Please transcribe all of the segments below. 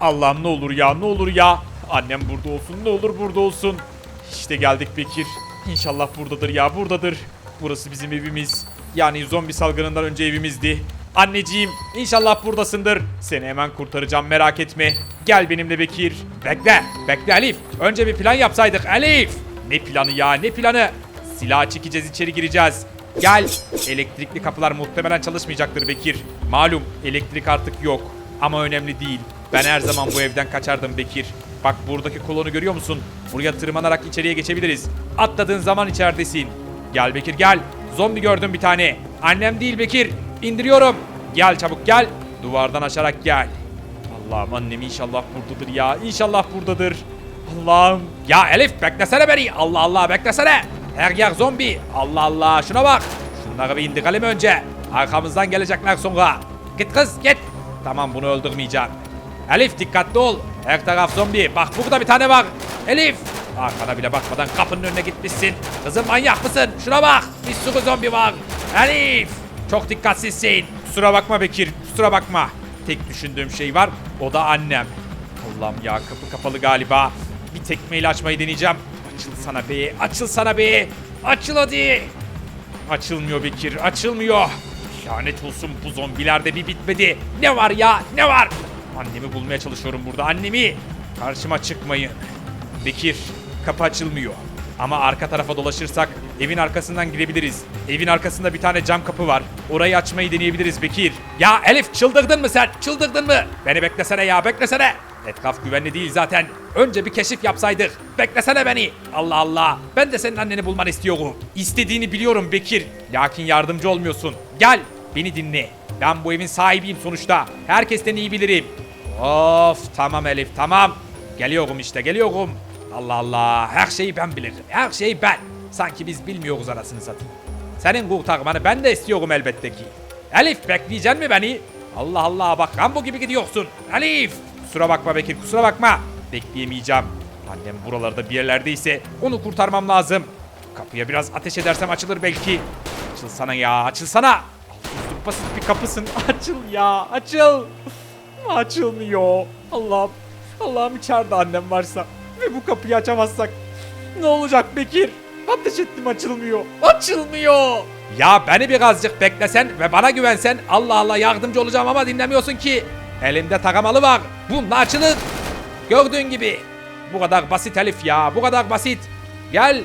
Allah'ım ne olur ya ne olur ya. Annem burada olsun ne olur burada olsun. İşte geldik Bekir. İnşallah buradadır ya buradadır. Burası bizim evimiz. Yani zombi salgınından önce evimizdi. Anneciğim inşallah buradasındır. Seni hemen kurtaracağım merak etme. Gel benimle Bekir. Bekle bekle Elif. Önce bir plan yapsaydık Elif. Ne planı ya ne planı? Silah çekeceğiz içeri gireceğiz. Gel. Elektrikli kapılar muhtemelen çalışmayacaktır Bekir. Malum elektrik artık yok. Ama önemli değil. Ben her zaman bu evden kaçardım Bekir. Bak buradaki kolonu görüyor musun? Buraya tırmanarak içeriye geçebiliriz. Atladığın zaman içeridesin. Gel Bekir gel. Zombi gördüm bir tane. Annem değil Bekir. İndiriyorum. Gel çabuk gel. Duvardan aşarak gel. Allah'ım annem inşallah buradadır ya. İnşallah buradadır. Allah'ım. Ya Elif beklesene beni. Allah Allah beklesene. Her yer zombi. Allah Allah şuna bak. Şunları bir indirelim önce. Arkamızdan gelecekler sonra. Git kız git. Tamam bunu öldürmeyeceğim. Elif dikkatli ol. Her taraf zombi. Bak burada bir tane var. Elif. Arkana bile bakmadan kapının önüne gitmişsin. Kızım manyak mısın? Şuna bak. Bir sürü zombi var. Elif. Çok dikkatsizsin. Kusura bakma Bekir. Kusura bakma. Tek düşündüğüm şey var. O da annem. Allah'ım ya kapı kapalı galiba. Bir tekmeyle açmayı deneyeceğim. Açıl sana be. Açıl sana be. Açıl hadi. Açılmıyor Bekir, açılmıyor. Lanet olsun bu zombilerde bir bitmedi. Ne var ya, ne var? Annemi bulmaya çalışıyorum burada, annemi. Karşıma çıkmayın. Bekir, kapı açılmıyor. Ama arka tarafa dolaşırsak evin arkasından girebiliriz. Evin arkasında bir tane cam kapı var. Orayı açmayı deneyebiliriz Bekir. Ya Elif çıldırdın mı sen? Çıldırdın mı? Beni beklesene ya beklesene. Etraf güvenli değil zaten. Önce bir keşif yapsaydık. Beklesene beni. Allah Allah. Ben de senin anneni bulmanı istiyorum. İstediğini biliyorum Bekir. Lakin yardımcı olmuyorsun. Gel beni dinle. Ben bu evin sahibiyim sonuçta. Herkesten iyi bilirim. Of tamam Elif tamam. Geliyorum işte geliyorum. Allah Allah her şeyi ben bilirim. Her şeyi ben. Sanki biz bilmiyoruz arasını satayım. Senin kurtarmanı ben de istiyorum elbette ki. Elif bekleyecek mi beni? Allah Allah bak Rambo gibi gidiyorsun. Elif. Kusura bakma Bekir kusura bakma. Bekleyemeyeceğim. Annem buralarda bir yerlerdeyse onu kurtarmam lazım. Kapıya biraz ateş edersem açılır belki. Açılsana ya açılsana. Altı basit bir kapısın. Açıl ya açıl. Açılmıyor. Allah'ım. Allah'ım içeride annem varsa ve bu kapıyı açamazsak ne olacak Bekir? Ateş ettim açılmıyor. Açılmıyor. Ya beni birazcık beklesen ve bana güvensen Allah Allah yardımcı olacağım ama dinlemiyorsun ki. Elimde takamalı var. Bununla açılır. Gördüğün gibi. Bu kadar basit Elif ya. Bu kadar basit. Gel.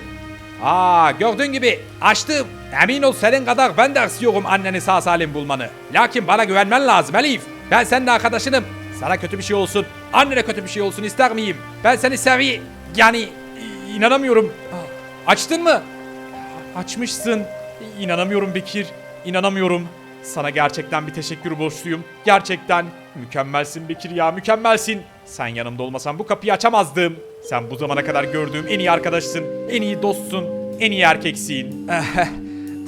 Aa gördüğün gibi açtım. Emin ol senin kadar ben de istiyorum anneni sağ salim bulmanı. Lakin bana güvenmen lazım Elif. Ben senin arkadaşınım. Sana kötü bir şey olsun. Annene kötü bir şey olsun ister miyim? Ben seni sevi... Yani inanamıyorum. Açtın mı? Açmışsın. İnanamıyorum Bekir. İnanamıyorum. Sana gerçekten bir teşekkür borçluyum. Gerçekten. Mükemmelsin Bekir ya mükemmelsin. Sen yanımda olmasan bu kapıyı açamazdım. Sen bu zamana kadar gördüğüm en iyi arkadaşsın. En iyi dostsun. En iyi erkeksin.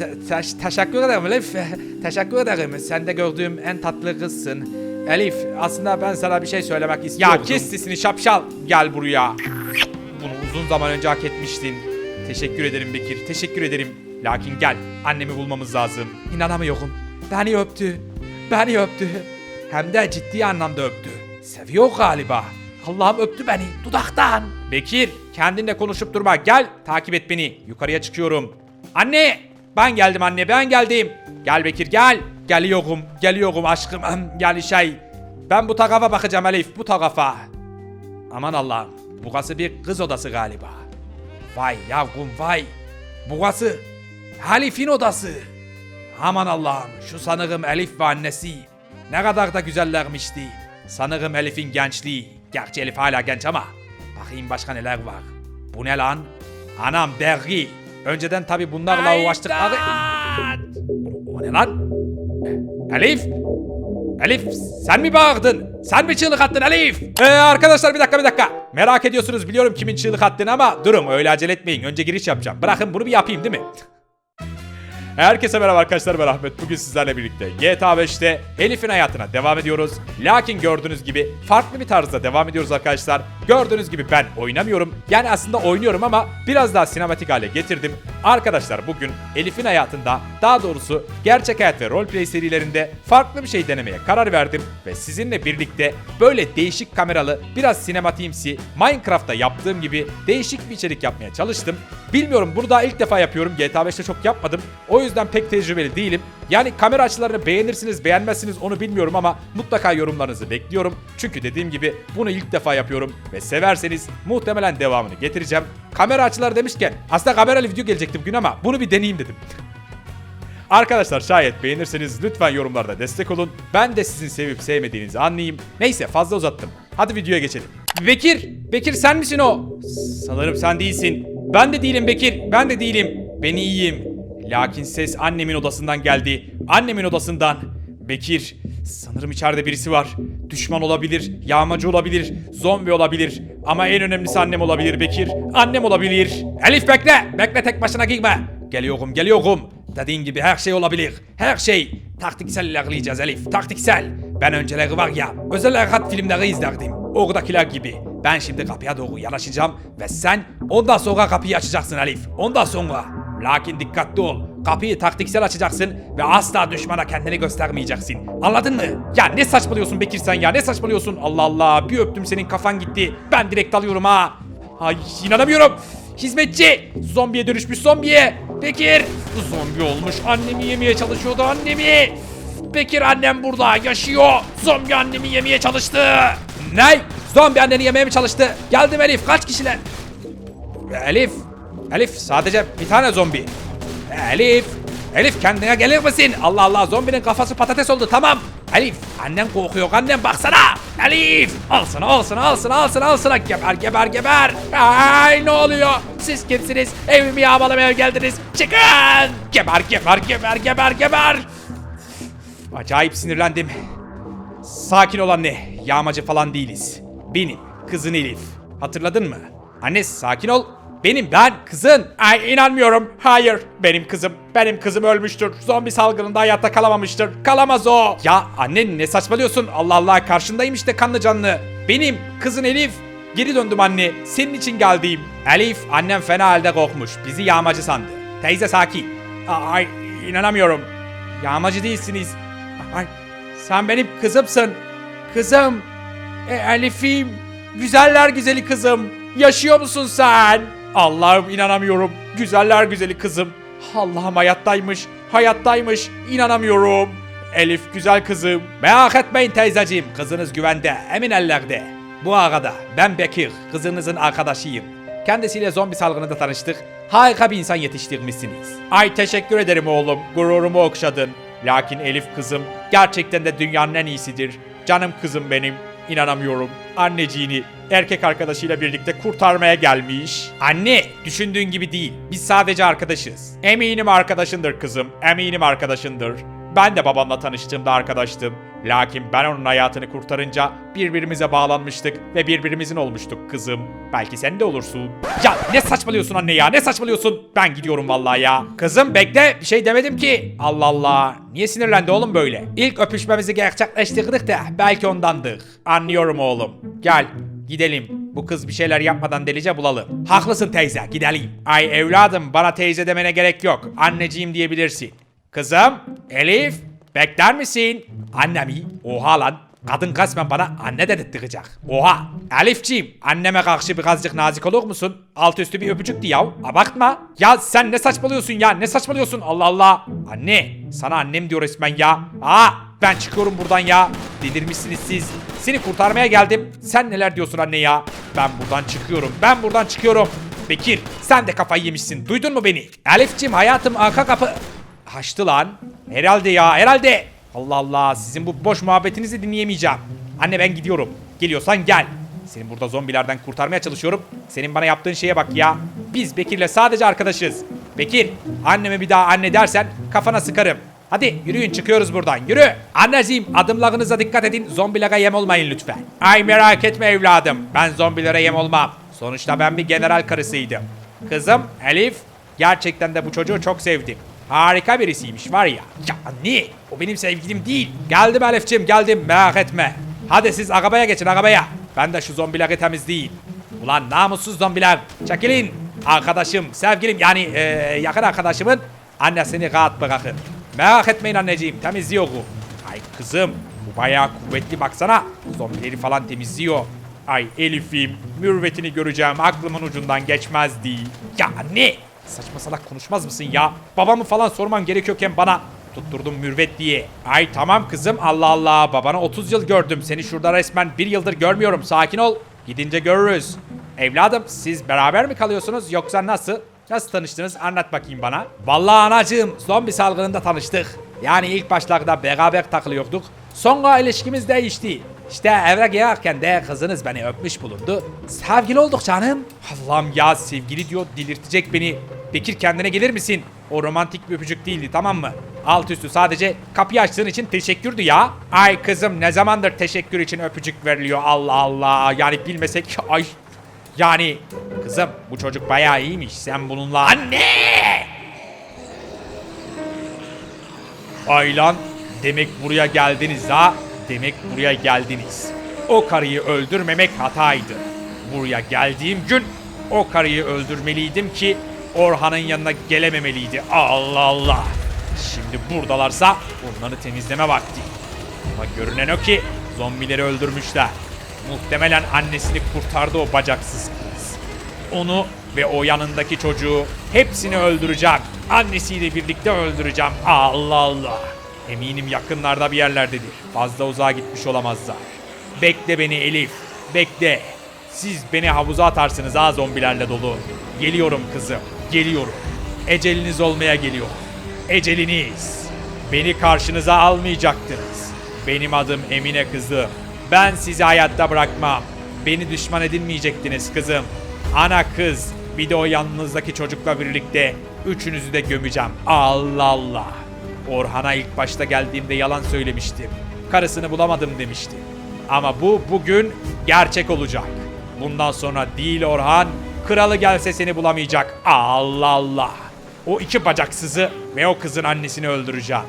Te- te- teşekkür ederim Elif. Teşekkür ederim. Sen de gördüğüm en tatlı kızsın. Elif aslında ben sana bir şey söylemek istiyorum. Ya kes sesini şapşal. Gel buraya. Bunu uzun zaman önce hak etmiştin. Teşekkür ederim Bekir. Teşekkür ederim. Lakin gel. Annemi bulmamız lazım. İnanamıyorum. Beni öptü. Beni öptü. Hem de ciddi anlamda öptü. Seviyor galiba. Allah'ım öptü beni dudaktan. Bekir kendinle konuşup durma. Gel takip et beni. Yukarıya çıkıyorum. Anne! Ben geldim anne ben geldim. Gel Bekir gel. Geliyorum. Geliyorum aşkım. Gel şey. Ben bu tarafa bakacağım Elif bu tarafa. Aman Allah'ım. Burası bir kız odası galiba. Vay yavrum vay. Burası Elif'in odası. Aman Allah'ım şu sanırım Elif ve annesi. Ne kadar da güzellermişti. Sanırım Elif'in gençliği. Gerçi Elif hala genç ama. Bakayım başka neler var. Bu ne lan? Anam dergi. Önceden tabi bunlarla uğraştıkları... O ne lan? Elif? Elif sen mi bağırdın? Sen mi çığlık attın Elif? Ee, arkadaşlar bir dakika bir dakika. Merak ediyorsunuz biliyorum kimin çığlık attığını ama durun öyle acele etmeyin. Önce giriş yapacağım. Bırakın bunu bir yapayım değil mi? Herkese merhaba arkadaşlar ben Ahmet. Bugün sizlerle birlikte GTA 5'te Elif'in hayatına devam ediyoruz. Lakin gördüğünüz gibi farklı bir tarzda devam ediyoruz arkadaşlar. Gördüğünüz gibi ben oynamıyorum. Yani aslında oynuyorum ama biraz daha sinematik hale getirdim. Arkadaşlar bugün Elif'in hayatında daha doğrusu gerçek hayat ve roleplay serilerinde farklı bir şey denemeye karar verdim. Ve sizinle birlikte böyle değişik kameralı biraz sinematiğimsi Minecraft'ta yaptığım gibi değişik bir içerik yapmaya çalıştım. Bilmiyorum bunu daha ilk defa yapıyorum. GTA 5'te çok yapmadım. O yüzden pek tecrübeli değilim. Yani kamera açılarını beğenirsiniz beğenmezsiniz onu bilmiyorum ama mutlaka yorumlarınızı bekliyorum. Çünkü dediğim gibi bunu ilk defa yapıyorum ve severseniz muhtemelen devamını getireceğim. Kamera açıları demişken aslında kameralı video gelecekti bugün ama bunu bir deneyeyim dedim. Arkadaşlar şayet beğenirseniz lütfen yorumlarda destek olun. Ben de sizin sevip sevmediğinizi anlayayım. Neyse fazla uzattım. Hadi videoya geçelim. Bekir! Bekir sen misin o? Sanırım sen değilsin. Ben de değilim Bekir. Ben de değilim. Ben iyiyim. Lakin ses annemin odasından geldi. Annemin odasından. Bekir. Sanırım içeride birisi var. Düşman olabilir, yağmacı olabilir, zombi olabilir. Ama en önemlisi annem olabilir Bekir. Annem olabilir. Elif bekle. Bekle tek başına gitme. Geliyorum, geliyorum. Dediğin gibi her şey olabilir. Her şey. Taktiksel ilerleyeceğiz Elif. Taktiksel. Ben önceleri var ya özel harekat filmleri izlerdim. Oradakiler gibi. Ben şimdi kapıya doğru yanaşacağım ve sen ondan sonra kapıyı açacaksın Elif. Ondan sonra. Lakin dikkatli ol. Kapıyı taktiksel açacaksın ve asla düşmana kendini göstermeyeceksin. Anladın mı? Ya ne saçmalıyorsun Bekir sen ya ne saçmalıyorsun? Allah Allah bir öptüm senin kafan gitti. Ben direkt alıyorum ha. Ay inanamıyorum. Hizmetçi. Zombiye dönüşmüş zombiye. Bekir. Zombi olmuş. Annemi yemeye çalışıyordu annemi. Bekir annem burada yaşıyor. Zombi annemi yemeye çalıştı. Ne? Zombi anneni yemeye mi çalıştı? Geldim Elif kaç kişiler? Elif. Elif sadece bir tane zombi. Elif. Elif kendine gelir misin? Allah Allah zombinin kafası patates oldu tamam. Elif annen korkuyor annem baksana. Elif al sana al sana al sana al sana al sana geber geber geber. Ay ne oluyor? Siz kimsiniz? Evimi yağmalamaya geldiniz. Çıkın. Geber geber geber geber geber. Acayip sinirlendim. Sakin ol anne. Yağmacı falan değiliz. Benim kızın Elif. Hatırladın mı? Anne sakin ol. Benim ben kızın. Ay inanmıyorum. Hayır benim kızım. Benim kızım ölmüştür. Zombi salgınında hayatta kalamamıştır. Kalamaz o. Ya anne ne saçmalıyorsun? Allah Allah karşındayım işte kanlı canlı. Benim kızın Elif. Geri döndüm anne. Senin için geldim. Elif annem fena halde korkmuş. Bizi yağmacı sandı. Teyze sakin. Ay inanamıyorum. Yağmacı değilsiniz. Ay sen benim kızımsın. Kızım. E, Elif'im. Güzeller güzeli kızım. Yaşıyor musun sen? Allah'ım inanamıyorum. Güzeller güzeli kızım. Allah'ım hayattaymış. Hayattaymış. İnanamıyorum. Elif güzel kızım. Merak etmeyin teyzeciğim. Kızınız güvende. Emin ellerde. Bu arada ben Bekir. Kızınızın arkadaşıyım. Kendisiyle zombi salgınında tanıştık. Harika bir insan yetiştirmişsiniz. Ay teşekkür ederim oğlum. Gururumu okşadın. Lakin Elif kızım gerçekten de dünyanın en iyisidir. Canım kızım benim. İnanamıyorum. Anneciğini erkek arkadaşıyla birlikte kurtarmaya gelmiş. Anne, düşündüğün gibi değil. Biz sadece arkadaşız. Eminim arkadaşındır kızım. Eminim arkadaşındır. Ben de babamla tanıştığımda arkadaştım. Lakin ben onun hayatını kurtarınca birbirimize bağlanmıştık ve birbirimizin olmuştuk kızım. Belki sen de olursun. Ya ne saçmalıyorsun anne ya ne saçmalıyorsun? Ben gidiyorum vallahi ya. Kızım bekle bir şey demedim ki. Allah Allah. Niye sinirlendi oğlum böyle? İlk öpüşmemizi gerçekleştirdik de belki ondandır. Anlıyorum oğlum. Gel gidelim. Bu kız bir şeyler yapmadan delice bulalım. Haklısın teyze gidelim. Ay evladım bana teyze demene gerek yok. Anneciğim diyebilirsin. Kızım, Elif, bekler misin? Anne mi? Oha lan. Kadın kasmen bana anne dedirttirecek. Oha. Elifciğim, anneme karşı birazcık nazik olur musun? Alt üstü bir öpücüktü ya. Abartma. Ya sen ne saçmalıyorsun ya? Ne saçmalıyorsun? Allah Allah. Anne, sana annem diyor resmen ya. Aa, ben çıkıyorum buradan ya. Delirmişsiniz siz. Seni kurtarmaya geldim. Sen neler diyorsun anne ya? Ben buradan çıkıyorum. Ben buradan çıkıyorum. Bekir, sen de kafayı yemişsin. Duydun mu beni? Elifciğim hayatım arka kapı... Haçtı lan. Herhalde ya herhalde. Allah Allah sizin bu boş muhabbetinizi dinleyemeyeceğim. Anne ben gidiyorum. Geliyorsan gel. Seni burada zombilerden kurtarmaya çalışıyorum. Senin bana yaptığın şeye bak ya. Biz Bekir'le sadece arkadaşız. Bekir anneme bir daha anne dersen kafana sıkarım. Hadi yürüyün çıkıyoruz buradan yürü. Anneciğim adımlarınıza dikkat edin zombilere yem olmayın lütfen. Ay merak etme evladım ben zombilere yem olmam. Sonuçta ben bir general karısıydım. Kızım Elif gerçekten de bu çocuğu çok sevdim. Harika birisiymiş var ya. Ya ne? O benim sevgilim değil. Geldim Elif'ciğim geldim merak etme. Hadi siz arabaya geçin arabaya. Ben de şu zombileri temizleyeyim. Ulan namussuz zombiler. Çekilin. Arkadaşım, sevgilim yani e, yakın arkadaşımın annesini rahat bırakın. Merak etmeyin anneciğim temizliyor. Ay kızım bu bayağı kuvvetli baksana. Zombileri falan temizliyor. Ay Elif'im mürvetini göreceğim aklımın ucundan geçmezdi. Ya ne? Saçma salak konuşmaz mısın ya? Babamı falan sorman gerekiyorken bana tutturdum mürvet diye. Ay tamam kızım Allah Allah babana 30 yıl gördüm. Seni şurada resmen bir yıldır görmüyorum sakin ol. Gidince görürüz. Evladım siz beraber mi kalıyorsunuz yoksa nasıl? Nasıl tanıştınız anlat bakayım bana. Vallahi anacığım zombi salgınında tanıştık. Yani ilk başlarda beraber takılıyorduk. Sonra ilişkimiz değişti. İşte eve gelirken de kızınız beni öpmüş bulundu. Sevgili olduk canım. Allah'ım ya sevgili diyor delirtecek beni. Bekir kendine gelir misin? O romantik bir öpücük değildi tamam mı? Alt üstü sadece kapıyı açtığın için teşekkürdü ya. Ay kızım ne zamandır teşekkür için öpücük veriliyor Allah Allah. Yani bilmesek ay. Yani kızım bu çocuk bayağı iyiymiş. Sen bununla... Anne! Ay lan demek buraya geldiniz ha. Demek buraya geldiniz. O karıyı öldürmemek hataydı. Buraya geldiğim gün o karıyı öldürmeliydim ki Orhan'ın yanına gelememeliydi. Allah Allah. Şimdi buradalarsa onları temizleme vakti. Ama görünen o ki zombileri öldürmüşler. Muhtemelen annesini kurtardı o bacaksız kız. Onu ve o yanındaki çocuğu hepsini öldüreceğim. Annesiyle birlikte öldüreceğim. Allah Allah. Eminim yakınlarda bir yerlerdedir. Fazla uzağa gitmiş olamazlar. Bekle beni Elif. Bekle. Siz beni havuza atarsınız ha zombilerle dolu. Geliyorum kızım. Geliyorum. Eceliniz olmaya geliyor. Eceliniz. Beni karşınıza almayacaktınız. Benim adım Emine kızım. Ben sizi hayatta bırakmam. Beni düşman edinmeyecektiniz kızım. Ana kız bir de o yanınızdaki çocukla birlikte üçünüzü de gömeceğim. Allah Allah. Orhan'a ilk başta geldiğimde yalan söylemiştim. Karısını bulamadım demişti. Ama bu bugün gerçek olacak. Bundan sonra değil Orhan, kralı gelse seni bulamayacak. Allah Allah. O iki bacaksızı ve o kızın annesini öldüreceğim.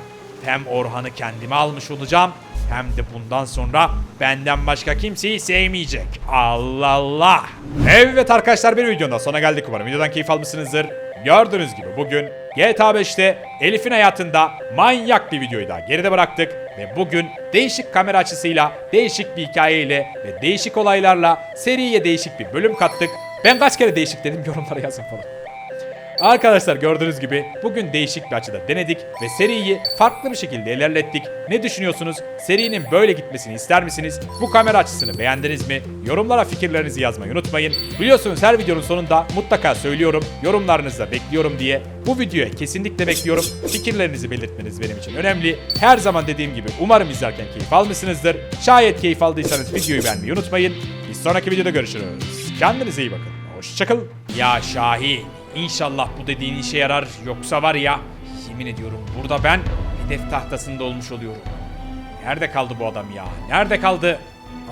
Hem Orhan'ı kendime almış olacağım hem de bundan sonra benden başka kimseyi sevmeyecek. Allah Allah. Evet arkadaşlar bir videonun da sona geldik umarım. Videodan keyif almışsınızdır. Gördüğünüz gibi bugün GTA 5'te Elif'in hayatında manyak bir videoyu daha geride bıraktık. Ve bugün değişik kamera açısıyla, değişik bir hikayeyle ve değişik olaylarla seriye değişik bir bölüm kattık. Ben kaç kere değişik dedim yorumlara yazın falan. Arkadaşlar gördüğünüz gibi bugün değişik bir açıda denedik ve seriyi farklı bir şekilde ilerlettik. Ne düşünüyorsunuz? Serinin böyle gitmesini ister misiniz? Bu kamera açısını beğendiniz mi? Yorumlara fikirlerinizi yazmayı unutmayın. Biliyorsunuz her videonun sonunda mutlaka söylüyorum. Yorumlarınızı da bekliyorum diye. Bu videoya kesinlikle bekliyorum. Fikirlerinizi belirtmeniz benim için önemli. Her zaman dediğim gibi umarım izlerken keyif almışsınızdır. Şayet keyif aldıysanız videoyu beğenmeyi unutmayın. Bir sonraki videoda görüşürüz. Kendinize iyi bakın. Hoşçakalın. Ya Şahin. İnşallah bu dediğin işe yarar. Yoksa var ya yemin ediyorum burada ben hedef tahtasında olmuş oluyorum. Nerede kaldı bu adam ya? Nerede kaldı?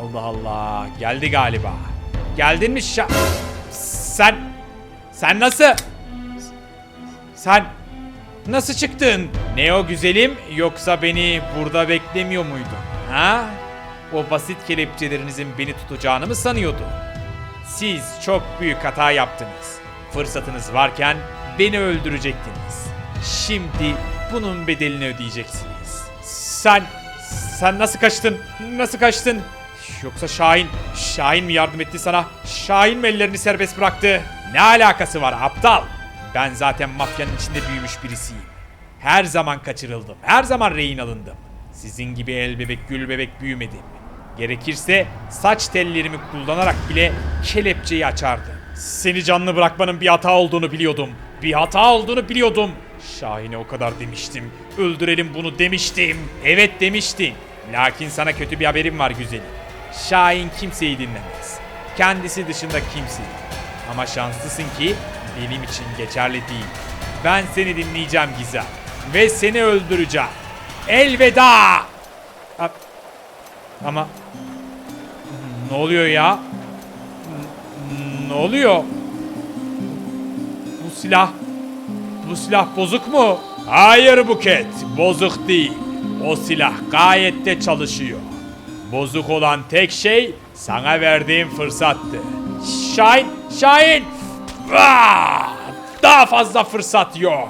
Allah Allah. Geldi galiba. Geldin mi şa... Sen... Sen nasıl... Sen... Nasıl çıktın? Ne o güzelim yoksa beni burada beklemiyor muydun? Ha? O basit kelepçelerinizin beni tutacağını mı sanıyordun? Siz çok büyük hata yaptınız. Fırsatınız varken beni öldürecektiniz. Şimdi bunun bedelini ödeyeceksiniz. Sen, sen nasıl kaçtın? Nasıl kaçtın? Yoksa Şahin, Şahin mi yardım etti sana? Şahin mi ellerini serbest bıraktı? Ne alakası var aptal? Ben zaten mafyanın içinde büyümüş birisiyim. Her zaman kaçırıldım, her zaman rehin alındım. Sizin gibi el bebek gül bebek büyümedim. Gerekirse saç tellerimi kullanarak bile kelepçeyi açardım. Seni canlı bırakmanın bir hata olduğunu biliyordum. Bir hata olduğunu biliyordum. Şahin'e o kadar demiştim. Öldürelim bunu demiştim. Evet demiştin. Lakin sana kötü bir haberim var güzelim. Şahin kimseyi dinlemez. Kendisi dışında kimseyi. Ama şanslısın ki benim için geçerli değil. Ben seni dinleyeceğim Gizem. Ve seni öldüreceğim. Elveda! Ama... Ne oluyor ya? Ne oluyor? Bu silah... Bu silah bozuk mu? Hayır Buket, bozuk değil. O silah gayet de çalışıyor. Bozuk olan tek şey sana verdiğim fırsattı. Şahin, Şahin! Ah! Daha fazla fırsat yok.